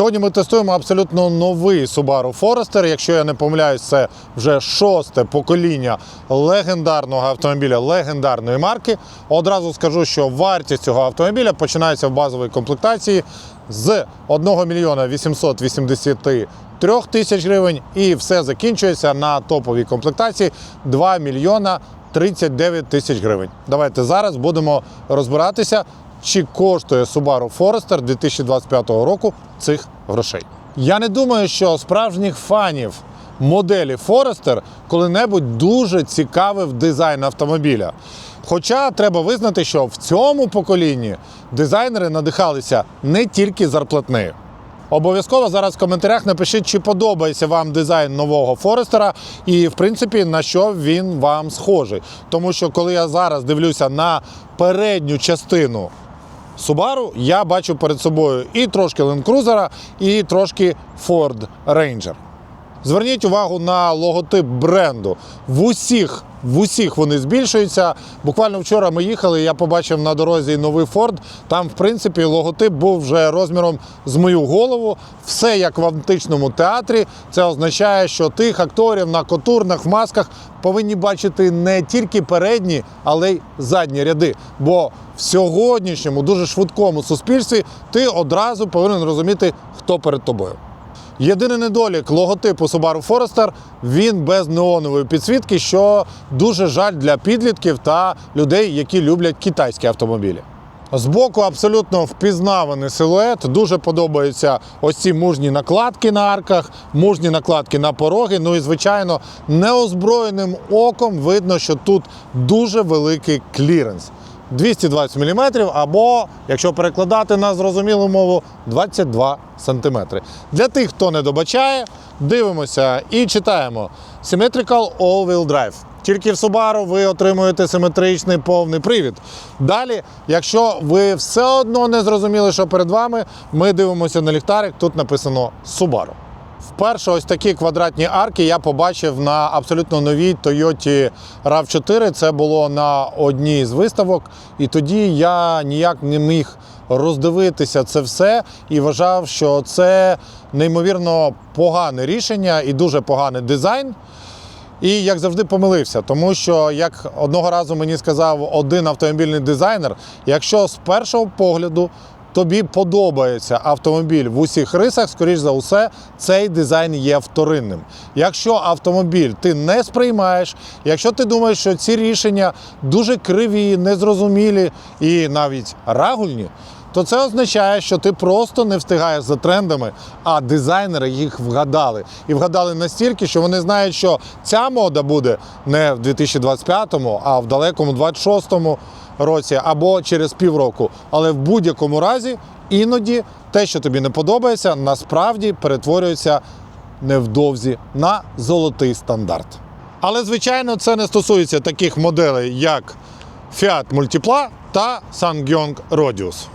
Сьогодні ми тестуємо абсолютно новий Subaru Forester. Якщо я не помиляюсь, це вже шосте покоління легендарного автомобіля легендарної марки. Одразу скажу, що вартість цього автомобіля починається в базовій комплектації з 1 мільйона 883 тисяч гривень і все закінчується на топовій комплектації 2 мільйона 39 тисяч гривень. Давайте зараз будемо розбиратися, чи коштує Subaru Forester 2025 року цих грошей. Я не думаю, що справжніх фанів моделі Forester коли-небудь дуже цікавив дизайн автомобіля. Хоча треба визнати, що в цьому поколінні дизайнери надихалися не тільки зарплатнею. Обов'язково зараз в коментарях напишіть, чи подобається вам дизайн нового Форестера і, в принципі, на що він вам схожий. Тому що коли я зараз дивлюся на передню частину Subaru, я бачу перед собою і трошки Land Cruiser, і трошки Ford Ranger. Зверніть увагу на логотип бренду. В усіх, в усіх вони збільшуються. Буквально вчора ми їхали, я побачив на дорозі новий Ford. Там, в принципі, логотип був вже розміром з мою голову. Все як в античному театрі. Це означає, що тих акторів на котурнах, в масках повинні бачити не тільки передні, але й задні ряди. Бо в сьогоднішньому дуже швидкому суспільстві ти одразу повинен розуміти, хто перед тобою. Єдиний недолік логотипу Subaru Forester – він без неонової підсвітки, що дуже жаль для підлітків та людей, які люблять китайські автомобілі. Збоку абсолютно впізнаваний силует. Дуже подобаються ось ці мужні накладки на арках, мужні накладки на пороги. Ну і звичайно, неозброєним оком видно, що тут дуже великий кліренс. 220 мм або, якщо перекладати на зрозумілу мову, 22 см. Для тих, хто не добачає, дивимося і читаємо Symmetrical All-Wheel Drive. Тільки в Subaru ви отримуєте симетричний повний привід. Далі, якщо ви все одно не зрозуміли, що перед вами, ми дивимося на ліхтарик, тут написано Subaru. Вперше ось такі квадратні арки я побачив на абсолютно новій Toyota RAV4. Це було на одній з виставок, і тоді я ніяк не міг роздивитися це все і вважав, що це неймовірно погане рішення і дуже поганий дизайн. І як завжди помилився, тому що як одного разу мені сказав один автомобільний дизайнер, якщо з першого погляду тобі подобається автомобіль в усіх рисах, скоріш за усе, цей дизайн є вторинним. Якщо автомобіль ти не сприймаєш, якщо ти думаєш, що ці рішення дуже криві, незрозумілі і навіть рагульні, то це означає, що ти просто не встигаєш за трендами, а дизайнери їх вгадали. І вгадали настільки, що вони знають, що ця мода буде не в 2025-му, а в далекому 26-му році або через півроку. Але в будь-якому разі іноді те, що тобі не подобається, насправді перетворюється невдовзі на золотий стандарт. Але, звичайно, це не стосується таких моделей, як Fiat Multipla та Ssangyong Rodius.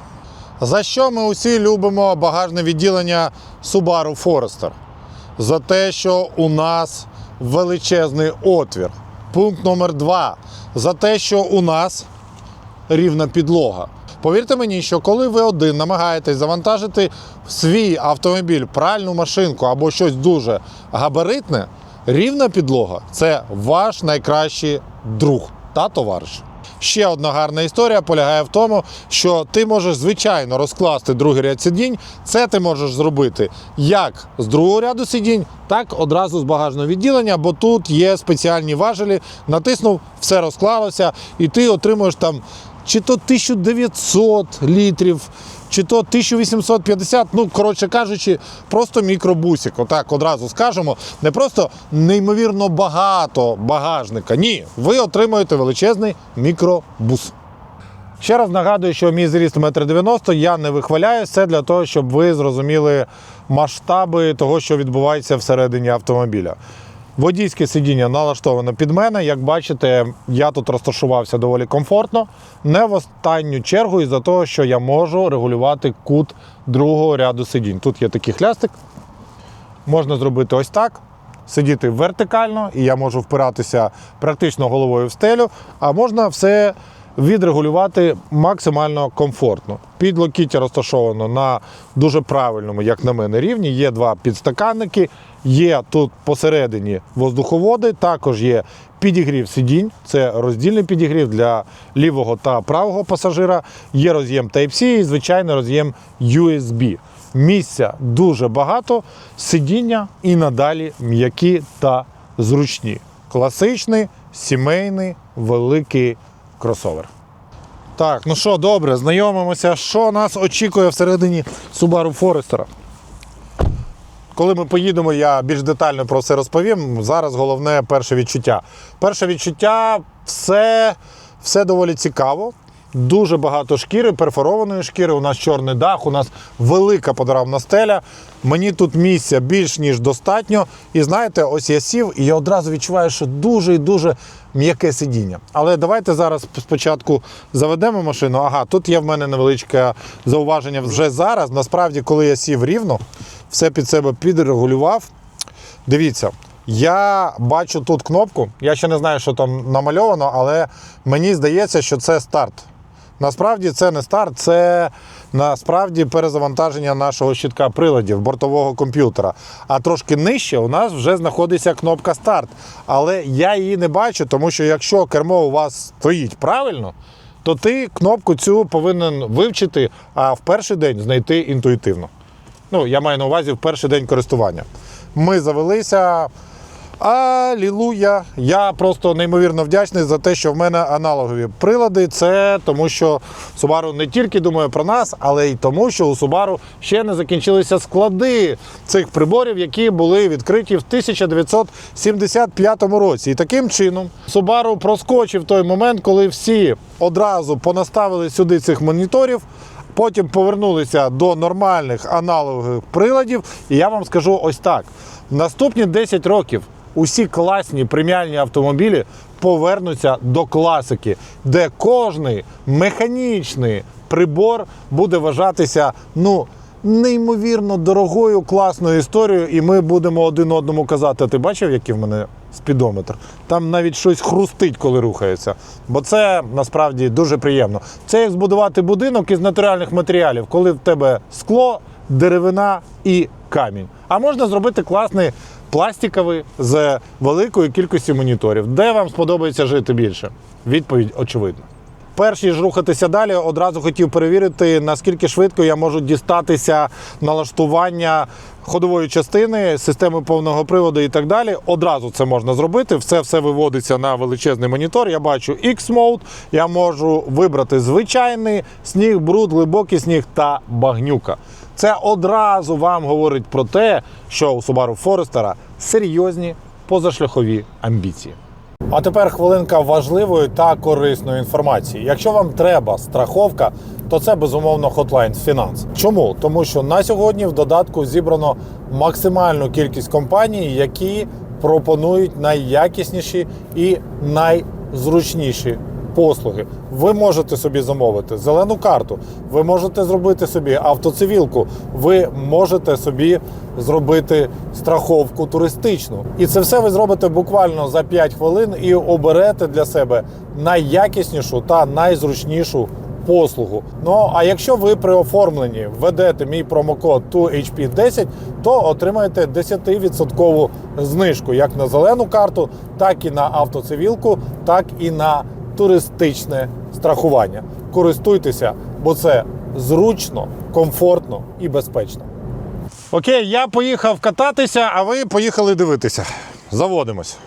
За що ми усі любимо багажне відділення Subaru Forester? За те, що у нас величезний отвір. Пункт номер два. За те, що у нас рівна підлога. Повірте мені, що коли ви один намагаєтесь завантажити свій автомобіль пральну машинку або щось дуже габаритне, рівна підлога це ваш найкращий друг та товариш. Ще одна гарна історія полягає в тому, що ти можеш звичайно розкласти другий ряд сидінь. Це ти можеш зробити як з другого ряду сидінь, так одразу з багажного відділення, бо тут є спеціальні важелі. Натиснув, все розклалося, і ти отримуєш там чи то 1900 літрів, чи то 1850, ну, коротше кажучи, просто мікробусик. Отак одразу скажемо. Не просто неймовірно багато багажника. Ні, ви отримуєте величезний мікробус. Ще раз нагадую, що мій зріст 1,90 м, я не вихваляюсь. Це для того, щоб ви зрозуміли масштаби того, що відбувається всередині автомобіля. Водійське сидіння налаштовано під мене. Як бачите, я тут розташувався доволі комфортно. Не в останню чергу із-за того, що я можу регулювати кут другого ряду сидінь. Тут є такий хлястик. Можна зробити ось так. Сидіти вертикально, і я можу впиратися практично головою в стелю, а можна все відрегулювати максимально комфортно. Підлокіття розташовано на дуже правильному, як на мене, рівні. Є два підстаканники, є тут посередині воздуховоди, також є підігрів сидінь, це роздільний підігрів для лівого та правого пасажира. Є роз'єм Type-C і звичайний роз'єм USB. Місця дуже багато, сидіння і надалі м'які та зручні. Класичний, сімейний, великий кросовер. Так, ну що, добре, знайомимося, що нас очікує всередині Subaru Forester. Коли ми поїдемо, я більш детально про все розповім. Зараз головне перше відчуття. Перше відчуття все, все доволі цікаво. Дуже багато шкіри, перфорованої шкіри. У нас чорний дах, у нас велика панорамна стеля. Мені тут місця більш ніж достатньо. І знаєте, ось я сів, і я одразу відчуваю, що дуже і дуже м'яке сидіння. Але давайте зараз спочатку заведемо машину. Ага, тут є в мене невеличке зауваження вже зараз. Насправді, коли я сів рівно, все під себе підрегулював. Дивіться, я бачу тут кнопку. Я ще не знаю, що там намальовано, але мені здається, що це старт. Насправді це не старт, це насправді перезавантаження нашого щитка приладів бортового комп'ютера. А трошки нижче у нас вже знаходиться кнопка старт. Але я її не бачу, тому що якщо кермо у вас стоїть правильно, то ти кнопку цю повинен вивчити, а в перший день знайти інтуїтивно. Ну, я маю на увазі в перший день користування. Ми завелися. Алілуя! Я просто неймовірно вдячний за те, що в мене аналогові прилади. Це тому, що Subaru не тільки думає про нас, але й тому, що у Subaru ще не закінчилися склади цих приборів, які були відкриті в 1975 році. І таким чином Subaru проскочив той момент, коли всі одразу понаставили сюди цих моніторів. Потім повернулися до нормальних аналогових приладів. І я вам скажу ось так: наступні 10 років усі класні преміальні автомобілі повернуться до класики, де кожний механічний прибор буде вважатися ну, неймовірно дорогою, класною історією, і ми будемо один одному казати: ти бачив, який в мене спідометр? Там навіть щось хрустить, коли рухається. Бо це насправді дуже приємно. Це як збудувати будинок із натуральних матеріалів, коли в тебе скло, деревина і камінь. А можна зробити класний пластиковий з великою кількістю моніторів. Де вам сподобається жити більше? Відповідь очевидна. Перш ніж рухатися далі, одразу хотів перевірити, наскільки швидко я можу дістатися налаштування ходової частини, системи повного приводу і так далі. Одразу це можна зробити. Все все виводиться на величезний монітор. Я бачу X-Mode, я можу вибрати звичайний сніг, бруд, глибокий сніг та багнюка. Це одразу вам говорить про те, що у Subaru Forester серйозні позашляхові амбіції. А тепер хвилинка важливої та корисної інформації. Якщо вам треба страховка, то це безумовно Hotline Finance. Чому? Тому що на сьогодні в додатку зібрано максимальну кількість компаній, які пропонують найякісніші і найзручніші послуги. Ви можете собі замовити зелену карту, ви можете зробити собі автоцивілку, ви можете собі зробити страховку туристичну. І це все ви зробите буквально за 5 хвилин і оберете для себе найякіснішу та найзручнішу послугу. Ну а якщо ви при оформленні введете мій промокод 2HP10, то отримаєте 10% знижку як на зелену карту, так і на автоцивілку, так і на туристичне страхування. Користуйтеся, бо це зручно, комфортно і безпечно. Окей, я поїхав кататися, а ви поїхали дивитися. Заводимось.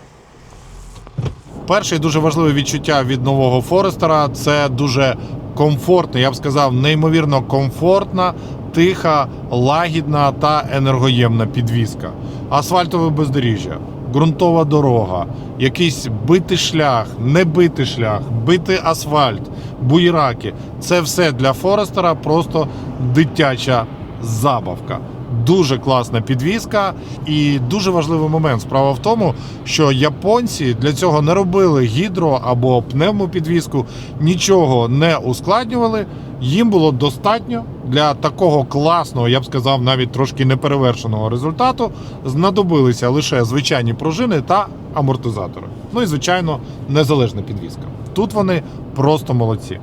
Перше і дуже важливе відчуття від нового Форестера це дуже комфортна, я б сказав, неймовірно комфортна, тиха, лагідна та енергоємна підвізка. Асфальтове бездоріжжя, ґрунтова дорога, якийсь битий шлях, не битий шлях, битий асфальт, буйраки Це все для Форестера просто дитяча забавка. Дуже класна підвізка і дуже важливий момент. Справа в тому, що японці для цього не робили гідро або пневмопідвізку, нічого не ускладнювали. Їм було достатньо для такого класного, я б сказав, навіть трошки неперевершеного результату. Знадобилися лише звичайні пружини та амортизатори. Ну і звичайно, незалежна підвізка. Тут вони просто молодці.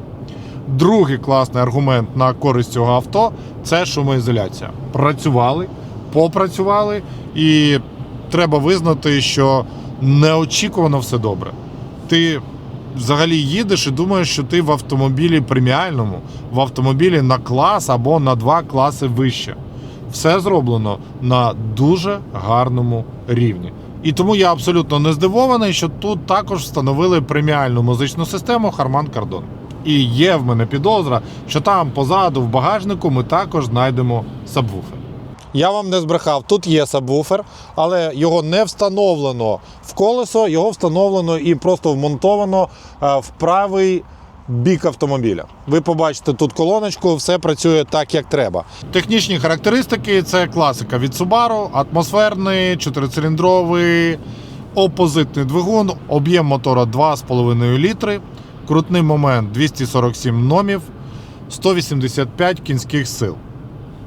Другий класний аргумент на користь цього авто це шумоізоляція. Працювали, попрацювали, і треба визнати, що неочікувано все добре. Ти взагалі їдеш і думаєш, що ти в автомобілі преміальному, в автомобілі на клас або на два класи вище. Все зроблено на дуже гарному рівні. І тому я абсолютно не здивований, що тут також встановили преміальну музичну систему Harman Kardon. І є в мене підозра, що там позаду в багажнику ми також знайдемо сабвуфер. Я вам не збрехав, тут є сабвуфер, але його не встановлено в колесо, його встановлено і просто вмонтовано е, в правий бік автомобіля. Ви побачите тут колоночку, все працює так, як треба. Технічні характеристики це класика від Subaru, атмосферний, чотирициліндровий, опозитний двигун, об'єм мотора 2,5 літри, крутний момент 247 номів, 185 кінських сил.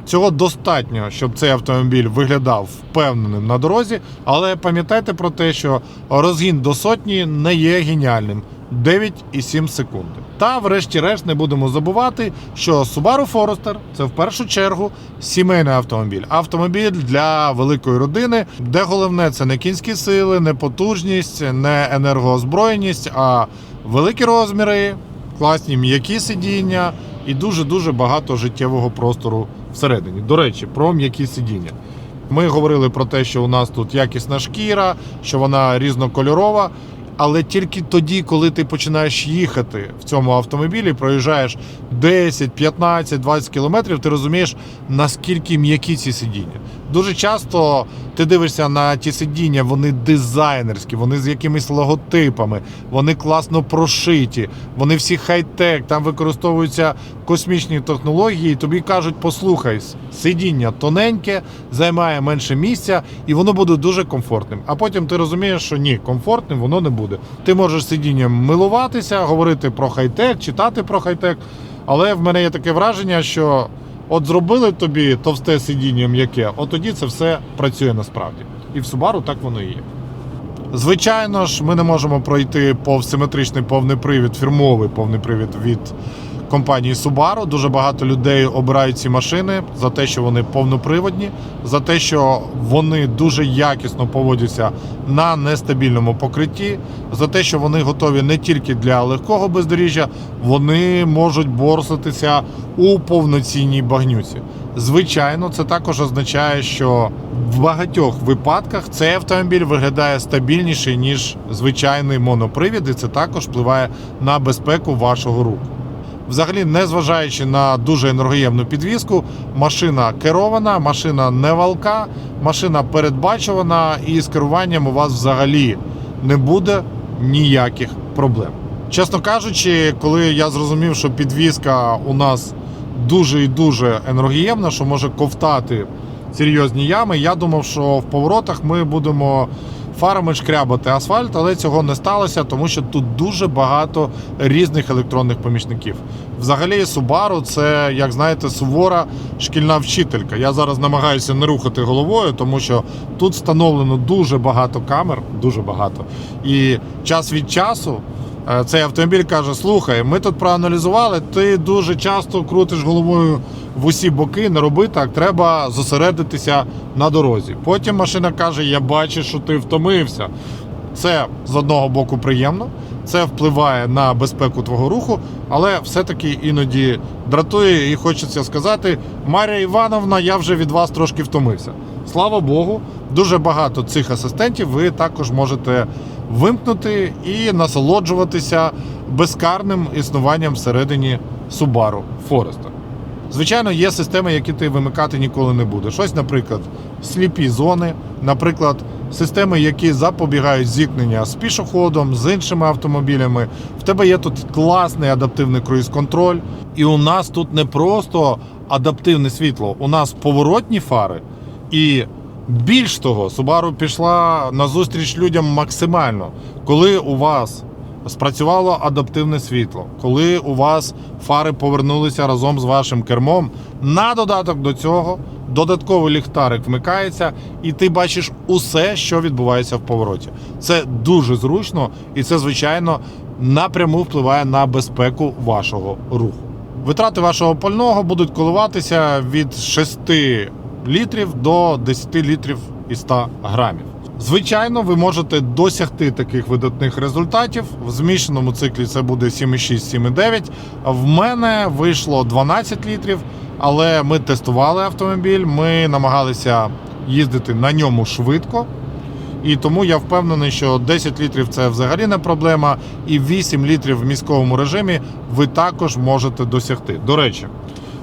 Цього достатньо, щоб цей автомобіль виглядав впевненим на дорозі, але пам'ятайте про те, що розгін до сотні не є геніальним 9,7 секунди. Та, врешті-решт, не будемо забувати, що Subaru Forester – це в першу чергу сімейний автомобіль. Автомобіль для великої родини, де головне це не кінські сили, не потужність, не енергоозброєність, а великі розміри, класні м'які сидіння і дуже-дуже багато життєвого простору всередині. До речі, про м'які сидіння. Ми говорили про те, що у нас тут якісна шкіра, що вона різнокольорова. Але тільки тоді, коли ти починаєш їхати в цьому автомобілі, проїжджаєш 10, 15, 20 кілометрів, ти розумієш, наскільки м'які ці сидіння. Дуже часто ти дивишся на ті сидіння, вони дизайнерські, вони з якимись логотипами, вони класно прошиті, вони всі хай-тек, там використовуються космічні технології. І тобі кажуть, послухай, сидіння тоненьке, займає менше місця, і воно буде дуже комфортним. А потім ти розумієш, що ні, комфортним воно не буде. Ти можеш сидінням милуватися, говорити про хай-тек, читати про хай-тек. Але в мене є таке враження, що от зробили тобі товсте сидіння м'яке, от тоді це все працює насправді. І в Subaru так воно і є. Звичайно ж, ми не можемо пройти повсиметричний повний привід, фірмовий повний привід від компанії Subaru. Дуже багато людей обирають ці машини за те, що вони повноприводні, за те, що вони дуже якісно поводяться на нестабільному покритті, за те, що вони готові не тільки для легкого бездоріжжя, вони можуть борситися у повноцінній багнюці. Звичайно, це також означає, що в багатьох випадках цей автомобіль виглядає стабільніше, ніж звичайний монопривід, і це також впливає на безпеку вашого руху. Взагалі, незважаючи на дуже енергоємну підвізку, машина керована, машина не валка, машина передбачувана, і з керуванням у вас взагалі не буде ніяких проблем. Чесно кажучи, коли я зрозумів, що підвізка у нас дуже і дуже енергоємна, що може ковтати серйозні ями, я думав, що в поворотах ми будемо фарами шкрябати асфальт, але цього не сталося, тому що тут дуже багато різних електронних помічників. Взагалі, Subaru це, як знаєте, сувора шкільна вчителька. Я зараз намагаюся не рухати головою, тому що тут встановлено дуже багато камер, дуже багато. І час від часу. е, Цей автомобіль каже: слухай, ми тут проаналізували, ти дуже часто крутиш головою в усі боки, не роби так, треба зосередитися на дорозі. Потім машина каже: Я бачу, що ти втомився. Це з одного боку приємно, це впливає на безпеку твого руху, але все-таки іноді дратує і хочеться сказати: Марія Івановна, я вже від вас трошки втомився. Слава Богу, дуже багато цих асистентів ви також можете вимкнути і насолоджуватися безкарним існуванням всередині Subaru Forester. Звичайно, є системи, які ти вимикати ніколи не будеш. Ось, наприклад, сліпі зони, наприклад, системи, які запобігають зіткнення з пішоходом, з іншими автомобілями. В тебе є тут класний адаптивний круїз-контроль. І у нас тут не просто адаптивне світло, у нас поворотні фари, і більш того, Subaru пішла на зустріч людям максимально, коли у вас спрацювало адаптивне світло, коли у вас фари повернулися разом з вашим кермом. На додаток до цього додатковий ліхтарик вмикається, і ти бачиш усе, що відбувається в повороті. Це дуже зручно, і це, звичайно, напряму впливає на безпеку вашого руху. Витрати вашого пального будуть коливатися від 6 літрів до 10 літрів і 100 грамів. Звичайно, ви можете досягти таких видатних результатів. В змішаному циклі це буде 7,6-7,9. В мене вийшло 12 літрів, але ми тестували автомобіль, ми намагалися їздити на ньому швидко. І тому я впевнений, що 10 літрів це взагалі не проблема, і 8 літрів в міськовому режимі ви також можете досягти. До речі,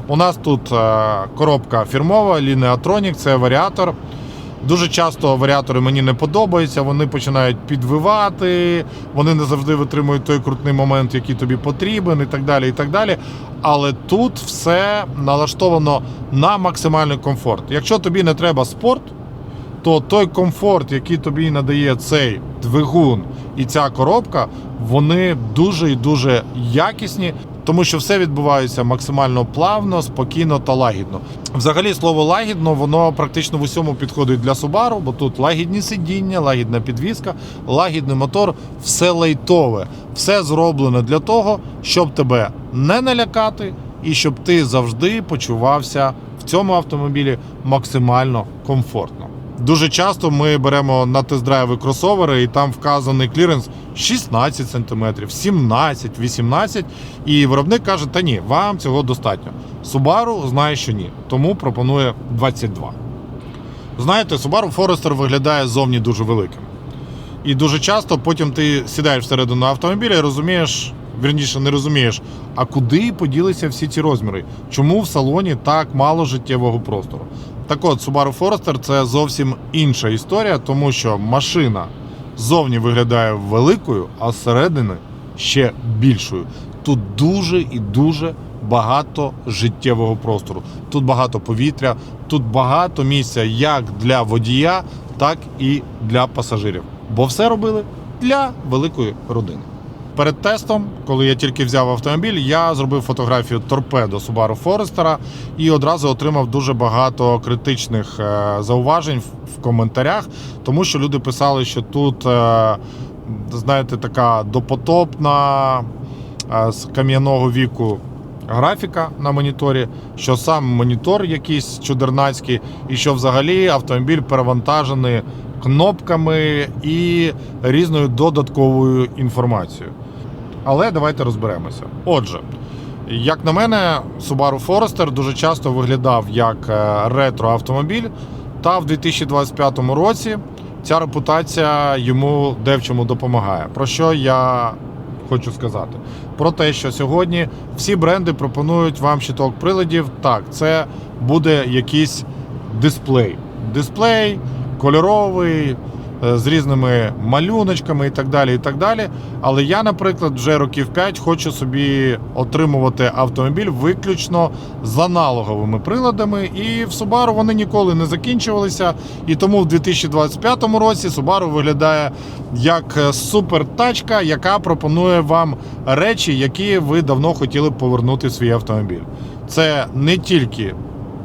у нас тут е, коробка фірмова, Lineatronic, це варіатор. Дуже часто варіатори мені не подобаються, вони починають підвивати, вони не завжди витримують той крутний момент, який тобі потрібен, і так далі. і так далі. Але тут все налаштовано на максимальний комфорт. Якщо тобі не треба спорт, то той комфорт, який тобі надає цей двигун і ця коробка, вони дуже і дуже якісні, тому що все відбувається максимально плавно, спокійно та лагідно. Взагалі, слово лагідно, воно практично в усьому підходить для Subaru, бо тут лагідні сидіння, лагідна підвізка, лагідний мотор, все лайтове, все зроблено для того, щоб тебе не налякати і щоб ти завжди почувався в цьому автомобілі максимально комфортно. Дуже часто ми беремо на тест-драйви кросовери, і там вказаний кліренс 16 см, 17, 18 і виробник каже, та ні, вам цього достатньо. Subaru знає, що ні, тому пропонує 22. Знаєте, Subaru Forester виглядає зовні дуже великим. І дуже часто потім ти сідаєш всередину автомобіля і розумієш, вірніше не розумієш, а куди поділися всі ці розміри? Чому в салоні так мало життєвого простору? Так от, Subaru Forester це зовсім інша історія, тому що машина зовні виглядає великою, а зсередини ще більшою. Тут дуже і дуже багато життєвого простору. Тут багато повітря, тут багато місця як для водія, так і для пасажирів. Бо все робили для великої родини. Перед тестом, коли я тільки взяв автомобіль, я зробив фотографію торпедо Subaru Forester і одразу отримав дуже багато критичних е, зауважень в- коментарях, тому що люди писали, що тут, е, знаєте, така допотопна е, з кам'яного віку графіка на моніторі, що сам монітор якийсь чудернацький, і що взагалі автомобіль перевантажений кнопками і різною додатковою інформацією. Але давайте розберемося. Отже, як на мене, Subaru Forester дуже часто виглядав як е, ретро-автомобіль, та в 2025 році ця репутація йому де в чому допомагає. Про що я хочу сказати? Про те, що сьогодні всі бренди пропонують вам щиток приладів. Так, це буде якийсь дисплей. Дисплей кольоровий, з різними малюночками і так далі. і так далі. Але я, наприклад, вже років 5 хочу собі отримувати автомобіль виключно з аналоговими приладами. І в Subaru вони ніколи не закінчувалися. І тому в 2025 році Subaru виглядає як е, супертачка, яка пропонує вам речі, які ви давно хотіли б повернути в свій автомобіль. Це не тільки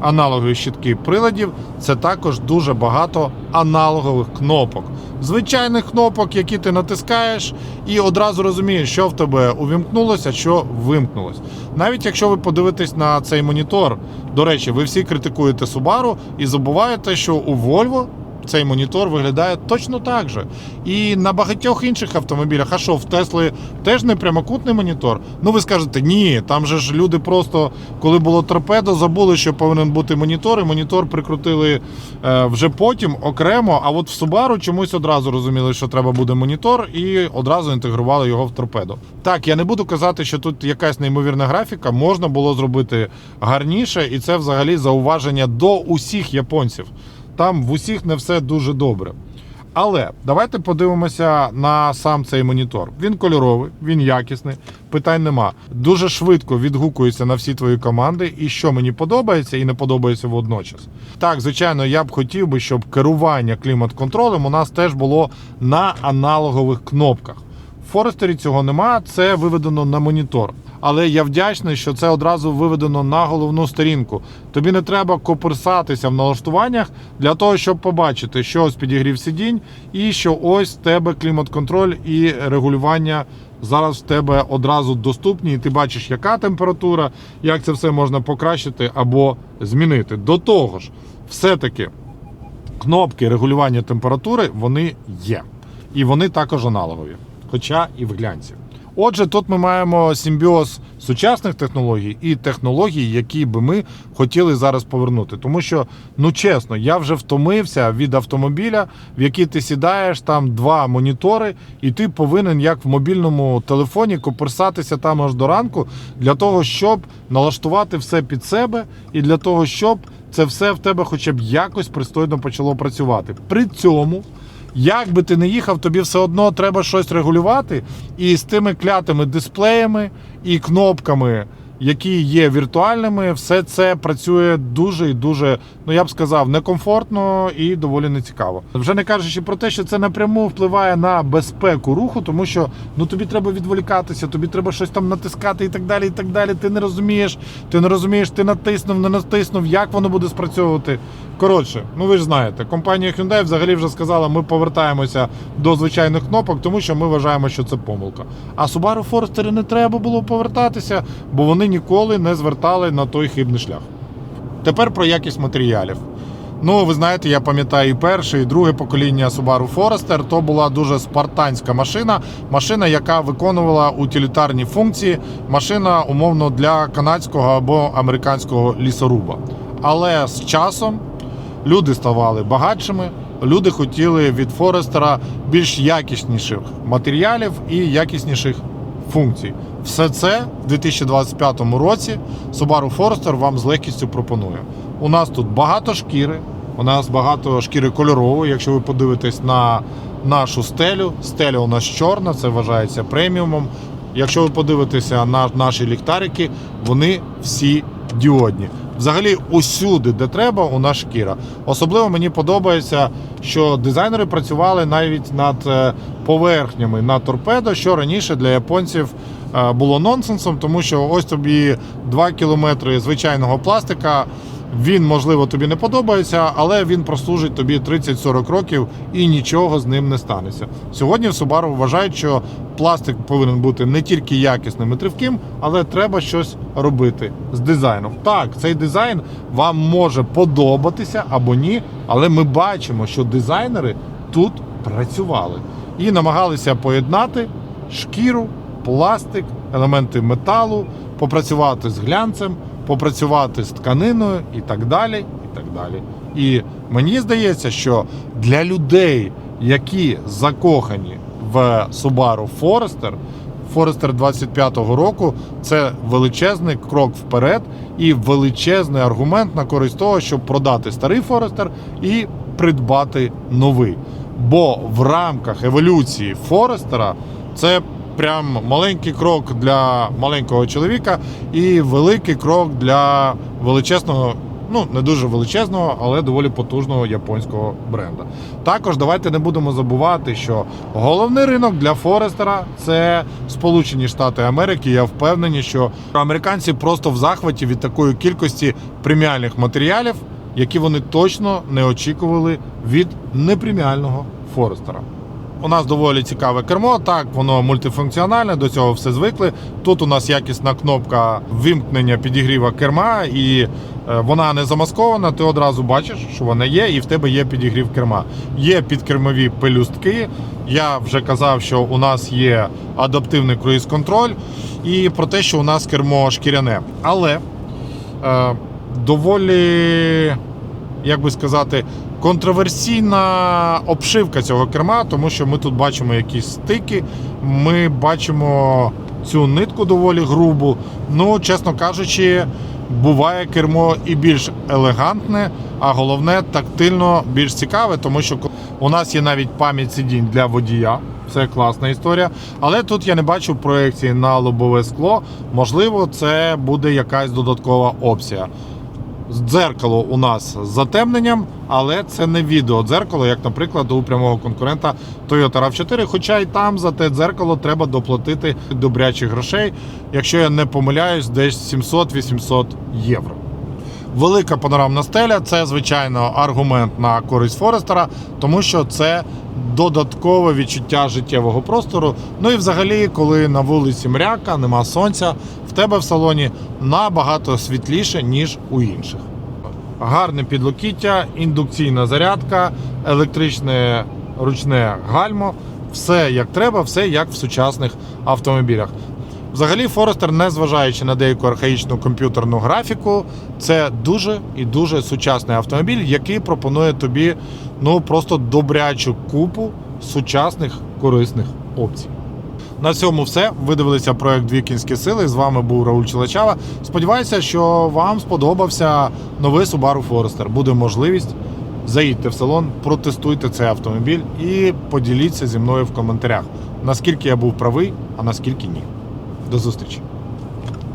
аналогові щитки приладів, це також дуже багато аналогових кнопок. Звичайних кнопок, які ти натискаєш, і одразу розумієш, що в тебе увімкнулося, що вимкнулось. Навіть якщо ви подивитесь на цей монітор, до речі, ви всі критикуєте Subaru і забуваєте, що у Volvo цей монітор виглядає точно так же. І на багатьох інших автомобілях, а що в Тесли теж не прямокутний монітор. Ну ви скажете, ні, там же ж люди просто, коли було торпедо, забули, що повинен бути монітор, і монітор прикрутили е, вже потім окремо. А от в Subaru чомусь одразу розуміли, що треба буде монітор, і одразу інтегрували його в торпедо. Так, я не буду казати, що тут якась неймовірна графіка, можна було зробити гарніше, і це взагалі зауваження до усіх японців. Там в усіх не все дуже добре. Але давайте подивимося на сам цей монітор. Він кольоровий, він якісний, питань нема. Дуже швидко відгукується на всі твої команди, і що мені подобається і не подобається водночас. Так, звичайно, я б хотів би, щоб керування клімат-контролем у нас теж було на аналогових кнопках. Форестері цього нема, це виведено на монітор. Але я вдячний, що це одразу виведено на головну сторінку. Тобі не треба коперсатися в налаштуваннях для того, щоб побачити, що ось підігрів сидінь, і що ось в тебе клімат-контроль і регулювання зараз в тебе одразу доступні, і ти бачиш, яка температура, як це все можна покращити або змінити. До того ж, все-таки кнопки регулювання температури вони є. І вони також аналогові, хоча і в глянці. Отже, тут ми маємо симбіоз сучасних технологій і технологій, які би ми хотіли зараз повернути. Тому що, ну чесно, я вже втомився від автомобіля, в який ти сідаєш, там два монітори, і ти повинен, як в мобільному телефоні, коперсатися там аж до ранку для того, щоб налаштувати все під себе, і для того, щоб це все в тебе хоча б якось пристойно почало працювати. При цьому. Як би ти не їхав, тобі все одно треба щось регулювати. І з тими клятими дисплеями і кнопками, які є віртуальними, все це працює дуже і дуже, ну я б сказав, некомфортно і доволі нецікаво. Вже не кажучи про те, що це напряму впливає на безпеку руху, тому що ну тобі треба відволікатися, тобі треба щось там натискати і так далі. І так далі. Ти не розумієш, ти не розумієш, ти натиснув, не натиснув, як воно буде спрацьовувати. Коротше, ну ви ж знаєте, компанія Hyundai взагалі вже сказала, ми повертаємося до звичайних кнопок, тому що ми вважаємо, що це помилка. А Subaru Forester не треба було повертатися, бо вони ніколи не звертали на той хибний шлях. Тепер про якість матеріалів. Ну, ви знаєте, я пам'ятаю і перше, і друге покоління Subaru Forester. То була дуже спартанська машина, машина, яка виконувала утилітарні функції, машина умовно для канадського або американського лісоруба. Але з часом люди ставали багатшими, люди хотіли від Форестера більш якісніших матеріалів і якісніших функцій. Все це в 2025 році Subaru Forester вам з легкістю пропонує. У нас тут багато шкіри, у нас багато шкіри кольорової. Якщо ви подивитесь на нашу стелю, стеля у нас чорна, це вважається преміумом. Якщо ви подивитеся на наші ліхтарики, вони всі діодні. Взагалі, усюди, де треба, у нас шкіра. Особливо мені подобається, що дизайнери працювали навіть над е, поверхнями на торпедо, що раніше для японців е, було нонсенсом, тому що ось тобі 2 кілометри звичайного пластика. Він, можливо, тобі не подобається, але він прослужить тобі 30-40 років і нічого з ним не станеться. Сьогодні в Subaru вважають, що пластик повинен бути не тільки якісним і тривким, але треба щось робити з дизайном. Так, цей дизайн вам може подобатися або ні, але ми бачимо, що дизайнери тут працювали і намагалися поєднати шкіру, пластик, елементи металу, попрацювати з глянцем попрацювати з тканиною і так далі. І так далі. І мені здається, що для людей, які закохані в Subaru Forester, Forester 25-го року це величезний крок вперед і величезний аргумент на користь того, щоб продати старий Forester і придбати новий. Бо в рамках еволюції Форестера це прям маленький крок для маленького чоловіка і великий крок для величезного. Ну, не дуже величезного, але доволі потужного японського бренда. Також давайте не будемо забувати, що головний ринок для Форестера це Сполучені Штати Америки. Я впевнений, що американці просто в захваті від такої кількості преміальних матеріалів, які вони точно не очікували від непреміального Форестера. У нас доволі цікаве кермо. Так, воно мультифункціональне, до цього все звикли. Тут у нас якісна кнопка вимкнення підігріва керма, і е, вона не замаскована. Ти одразу бачиш, що вона є, і в тебе є підігрів керма. Є підкермові пелюстки. Я вже казав, що у нас є адаптивний круїз-контроль, і про те, що у нас кермо шкіряне. Але е, доволі як би сказати, контроверсійна обшивка цього керма, тому що ми тут бачимо якісь стики, ми бачимо цю нитку доволі грубу. Ну, чесно кажучи, буває кермо і більш елегантне, а головне тактильно більш цікаве, тому що у нас є навіть пам'ять сидінь для водія. Це класна історія. Але тут я не бачу проекції на лобове скло. Можливо, це буде якась додаткова опція. Дзеркало у нас з затемненням, але це не відеодзеркало, як, наприклад, у прямого конкурента Toyota RAV4. Хоча й там за те дзеркало треба доплатити добрячих грошей, якщо я не помиляюсь, десь 700-800 євро. Велика панорамна стеля це, звичайно, аргумент на користь Форестера, тому що це додаткове відчуття життєвого простору. Ну і взагалі, коли на вулиці мряка, нема сонця, в тебе в салоні набагато світліше, ніж у інших. Гарне підлокіття, індукційна зарядка, електричне ручне гальмо. Все як треба, все як в сучасних автомобілях. Взагалі, Форестер, незважаючи на деяку архаїчну комп'ютерну графіку, це дуже і дуже сучасний автомобіль, який пропонує тобі ну просто добрячу купу сучасних корисних опцій. На цьому все. Ви дивилися проект Дві кінські сили. З вами був Рауль Чилачава. Сподіваюся, що вам сподобався новий Subaru Forester. Буде можливість. Заїдьте в салон, протестуйте цей автомобіль і поділіться зі мною в коментарях, наскільки я був правий, а наскільки ні. До зустрічі!